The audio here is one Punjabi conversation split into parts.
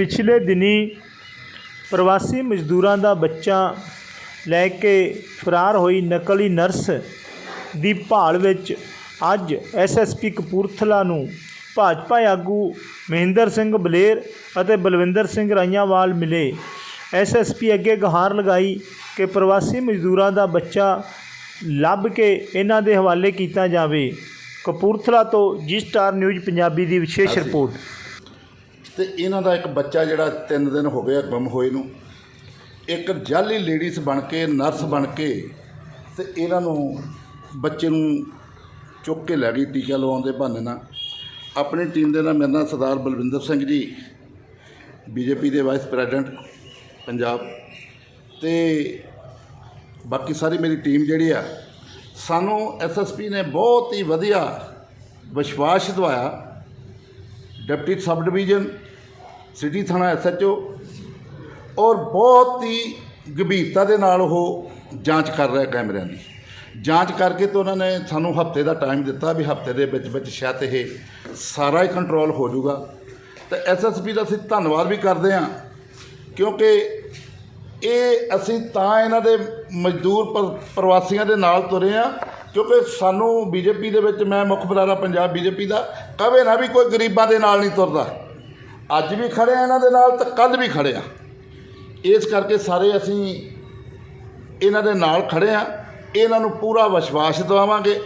ਪਿਛਲੇ ਦਿਨੀ ਪ੍ਰਵਾਸੀ ਮਜ਼ਦੂਰਾਂ ਦਾ ਬੱਚਾ ਲੈ ਕੇ ਫਰਾਰ ਹੋਈ ਨਕਲੀ ਨਰਸ ਦੀ ਭਾਲ ਵਿੱਚ ਅੱਜ ਐਸਐਸਪੀ ਕਪੂਰਥਲਾ ਨੂੰ ਭਾਜਪਾ ਆਗੂ ਮਹਿੰਦਰ ਸਿੰਘ ਬਲੇਰ ਅਤੇ ਬਲਵਿੰਦਰ ਸਿੰਘ ਰਾਈਆਂਵਾਲ ਮਿਲੇ। ਐਸਐਸਪੀ ਅੱਗੇ ਗੁਹਾਰ ਲਗਾਈ ਕਿ ਪ੍ਰਵਾਸੀ ਮਜ਼ਦੂਰਾਂ ਦਾ ਬੱਚਾ ਲੱਭ ਕੇ ਇਹਨਾਂ ਦੇ ਹਵਾਲੇ ਕੀਤਾ ਜਾਵੇ। ਕਪੂਰਥਲਾ ਤੋਂ ਜੀ ਸਟਾਰ ਨਿਊਜ਼ ਪੰਜਾਬੀ ਦੀ ਵਿਸ਼ੇਸ਼ ਰਿਪੋਰਟ। ਤੇ ਇਹਨਾਂ ਦਾ ਇੱਕ ਬੱਚਾ ਜਿਹੜਾ 3 ਦਿਨ ਹੋ ਗਏ ਆ ਹੋਏ ਨੂੰ। ਇੱਕ ਜਾਲੀ ਲੇਡੀਜ਼ ਬਣ ਕੇ, ਨਰਸ ਬਣ ਕੇ ਤੇ ਇਹਨਾਂ ਨੂੰ ਬੱਚੇ ਨੂੰ ਚੁੱਕ ਕੇ ਲੈ ਗਈ ਟੀਕਾ ਲਵਾਉਣ ਦੇ ਬਹਾਨੇ ਨਾਲ। ਆਪਣੀ ਟੀਮ ਦੇ ਨਾਲ ਮੇਰੇ ਨਾਲ ਸਰਦਾਰ ਬਲਵਿੰਦਰ ਸਿੰਘ ਜੀ, ਬੀਜੇਪੀ ਦੇ ਵਾਈਸ ਪ੍ਰੈਜ਼ੀਡੈਂਟ ਪੰਜਾਬ। ਤੇ ਬਾਕੀ ਸਾਰੀ ਮੇਰੀ ਟੀਮ ਜਿਹੜੀ ਆ, ਸਾਨੂੰ ਐਸਐਸਪੀ ਨੇ ਬਹੁਤ ਹੀ ਵਧੀਆ ਵਿਸ਼ਵਾਸ ਦਿਵਾਇਆ। ਡਿਪਟੀ ਸਬ ਡਿਵੀਜ਼ਨ ਸਿਟੀ ਥਾਣਾ ਐਸਐਚਓ ਔਰ ਬਹੁਤ ਹੀ ਗੰਭੀਰਤਾ ਦੇ ਨਾਲ ਉਹ ਜਾਂਚ ਕਰ ਰਿਹਾ ਕੈਮਰਿਆਂ ਦੀ। ਜਾਂਚ ਕਰਕੇ ਤੇ ਉਹਨਾਂ ਨੇ ਸਾਨੂੰ ਹਫ਼ਤੇ ਦਾ ਟਾਈਮ ਦਿੱਤਾ ਵੀ ਹਫ਼ਤੇ ਦੇ ਵਿੱਚ ਵਿੱਚ ਸ਼ਾਇਦ ਇਹ ਸਾਰਾ ਹੀ ਕੰਟਰੋਲ ਹੋ ਜਾਊਗਾ। ਤੇ ਐਸਐਸਪੀ ਦਾ ਅਸੀਂ ਧੰਨਵਾਦ ਵੀ ਕਰਦੇ ਹਾਂ ਕਿਉਂਕਿ ਇਹ ਅਸੀਂ ਤਾਂ ਇਹਨਾਂ ਦੇ ਮਜ਼ਦੂਰ ਪ੍ਰਵਾਸੀਆਂ ਦੇ ਨਾਲ ਤੁਰੇ ਆ ਕਿਉਂਕਿ ਸਾਨੂੰ ਬੀਜੇਪੀ ਦੇ ਵਿੱਚ ਮੈਂ ਮੁੱਖ ਬੁਲਾਰਾ ਪੰਜਾਬ ਬੀਜੇਪੀ ਦਾ। ਕਵੇ ਨਾ ਵੀ ਕੋਈ ਗਰੀਬਾਂ ਦੇ ਨਾਲ ਨਹੀਂ ਤੁਰਦਾ। ਅੱਜ ਵੀ ਖੜੇ ਆ ਇਹਨਾਂ ਦੇ ਨਾਲ ਤੇ ਕੱਲ ਵੀ ਖੜੇ ਆ। ਇਸ ਕਰਕੇ ਸਾਰੇ ਅਸੀਂ ਇਹਨਾਂ ਦੇ ਨਾਲ ਖੜੇ ਆ। ਇਹਨਾਂ ਨੂੰ ਪੂਰਾ ਵਿਸ਼ਵਾਸ ਦਿਵਾਵਾਂਗੇ।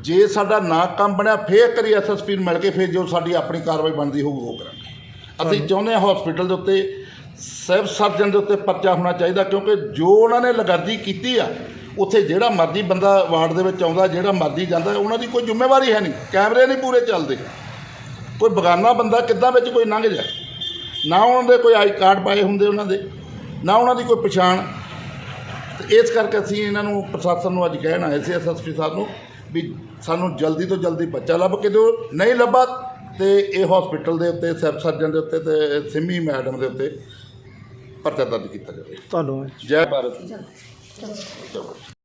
ਜੇ ਸਾਡਾ ਨਾ ਕੰਮ ਬਣਿਆ ਫੇਰ ਕਰੀ ਐਸਐਸਪੀ ਨੂੰ ਮਿਲ ਕੇ ਫੇਰ ਜੋ ਸਾਡੀ ਆਪਣੀ ਕਾਰਵਾਈ ਬਣਦੀ ਹੋਊ ਉਹ ਕਰਾਂਗੇ। ਅਸੀਂ ਚਾਹੁੰਦੇ ਹਾਂ ਹਸਪੀਟਲ ਦੇ ਉੱਤੇ ਸਿਵਲ ਸਰਜਨ ਦੇ ਉੱਤੇ ਪਰਚਾ ਹੋਣਾ ਚਾਹੀਦਾ ਕਿਉਂਕਿ ਜੋ ਉਹਨਾਂ ਨੇ ਲਗਾਦੀ ਕੀਤੀ ਆ ਉੱਥੇ ਜਿਹੜਾ ਮਰਜ਼ੀ ਬੰਦਾ ਵਾਰਡ ਦੇ ਵਿੱਚ ਆਉਂਦਾ ਜਿਹੜਾ ਮਰਜ਼ੀ ਜਾਂਦਾ ਉਹਨਾਂ ਦੀ ਕੋਈ ਜ਼ਿੰਮੇਵਾਰੀ ਹੈ ਨਹੀਂ। ਕੈਮਰੇ ਨਹੀਂ ਪੂਰੇ ਚੱਲਦੇ। ਕੋਈ ਬਗਾਨਾ ਬੰਦਾ ਕਿੱਦਾਂ ਵਿੱਚ ਕੋਈ ਲੰਘ ਜਾ ਨਾ ਉਹਨਾਂ ਦੇ ਕੋਈ ਆਈ ਕਾਰਡ ਪਾਏ ਹੁੰਦੇ ਉਹਨਾਂ ਦੇ ਨਾ ਉਹਨਾਂ ਦੀ ਕੋਈ ਪਛਾਣ। ਤੇ ਇਸ ਕਰਕੇ ਅਸੀਂ ਇਹਨਾਂ ਨੂੰ ਪ੍ਰਸ਼ਾਸਨ ਨੂੰ ਅੱਜ ਕਹਿਣ ਆਏ ਸੀ ਐਸਐਸਪੀ ਸਾਹਿਬ ਨੂੰ ਵੀ ਸਾਨੂੰ ਜਲਦੀ ਤੋਂ ਜਲਦੀ ਬੱਚਾ ਲੱਭ ਕੇ ਦਿਓ ਨਹੀਂ ਲੱਭਾ ਤੇ ਇਹ ਹਸਪੀਟਲ ਦੇ ਉੱਤੇ ਸਬ ਸਰਜਨ ਦੇ ਉੱਤੇ ਤੇ ਸਿੰਮੀ ਮੈਡਮ ਦੇ ਉੱਤੇ ਪਰਚਾ ਦਰਜ ਕੀਤਾ ਜਾਵੇ। ਧੰਨਵਾਦ। ਜੈ ਭਾਰਤ।